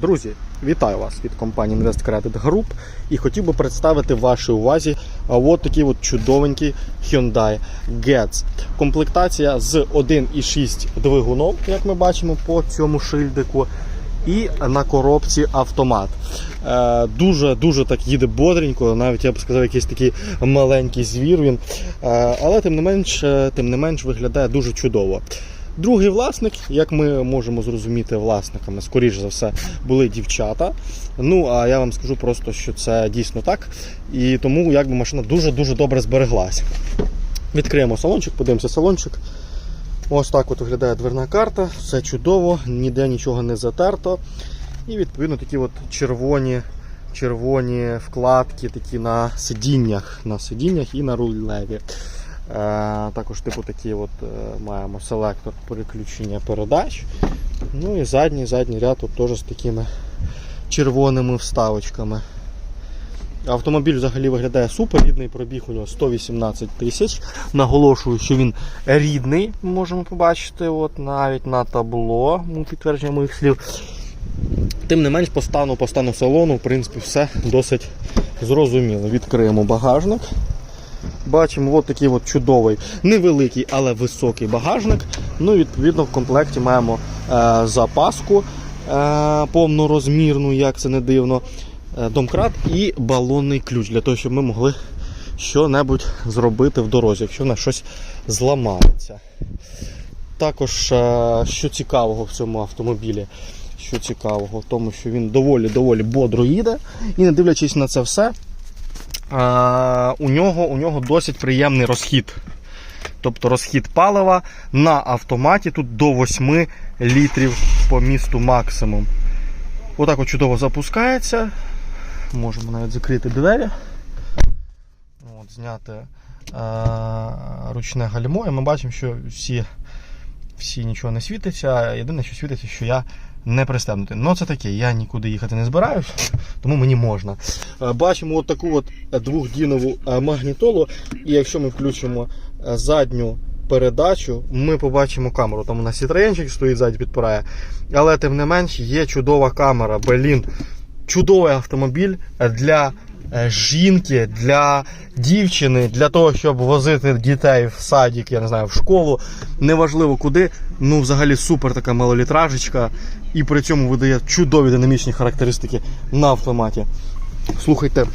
Друзі, вітаю вас від компанії Invest Credit Group і хотів би представити вашій увазі от такий от чудовенький Hyundai Getz. Комплектація з 1,6 двигуном, як ми бачимо по цьому шильдику. І на коробці автомат. Е, Дуже дуже так їде бодренько, навіть я б сказав, якийсь такий маленький звір він. Е, Але тим не менш, е, тим не менш виглядає дуже чудово. Другий власник, як ми можемо зрозуміти, власниками, скоріш за все, були дівчата. Ну а я вам скажу просто, що це дійсно так. І тому якби машина дуже-дуже добре збереглася. Відкриємо салончик, подивимося салончик. Ось так от виглядає дверна карта, все чудово, ніде нічого не затерто. І відповідно такі от червоні, червоні вкладки такі на сидіннях, на сидіннях і на рулеві. Е, також типу такі от е, маємо селектор переключення передач. Ну і задній, задній ряд тут теж з такими червоними вставочками. Автомобіль взагалі виглядає супер, рідний пробіг у нього 118 тисяч. Наголошую, що він рідний, можемо побачити от навіть на табло, ну, підтвердження моїх слів. Тим не менш, по стану, по стану салону, в принципі, все досить зрозуміло. Відкриємо багажник. Бачимо от такий от чудовий, невеликий, але високий багажник. Ну відповідно в комплекті маємо е, запаску е, повнорозмірну, як це не дивно, е, домкрат і балонний ключ для того, щоб ми могли що-небудь зробити в дорозі, якщо на щось зламається. Також, е, що цікавого в цьому автомобілі, що цікавого тому, що він доволі-доволі бодро їде, і не дивлячись на це все, у, нього, у нього досить приємний розхід. Тобто розхід палива на автоматі тут до 8 літрів по місту максимум. Отак от чудово запускається. Можемо навіть закрити двері. От, зняти е, ручне гальмо, і ми бачимо, що всі, всі нічого не світиться. Єдине, що світиться, що я не пристебнути. Ну це таке, я нікуди їхати не збираюсь, тому мені можна. Е, Бачимо от таку от двохдінову е, магнітолу, і якщо ми включимо е, задню передачу, ми побачимо камеру. Там у нас Citroenчик стоїть ззаді підпирає. Але тим не менш є чудова камера. Блін, чудовий автомобіль для е, жінки, для дівчини, для того, щоб возити дітей в садик, я не знаю, в школу. Неважливо куди. Ну, взагалі супер така малолітражечка. І при цьому видає чудові динамічні характеристики на автоматі. Слухайте,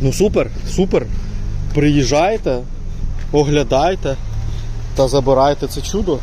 ну супер, супер. Приїжджайте, оглядайте та забирайте це чудо.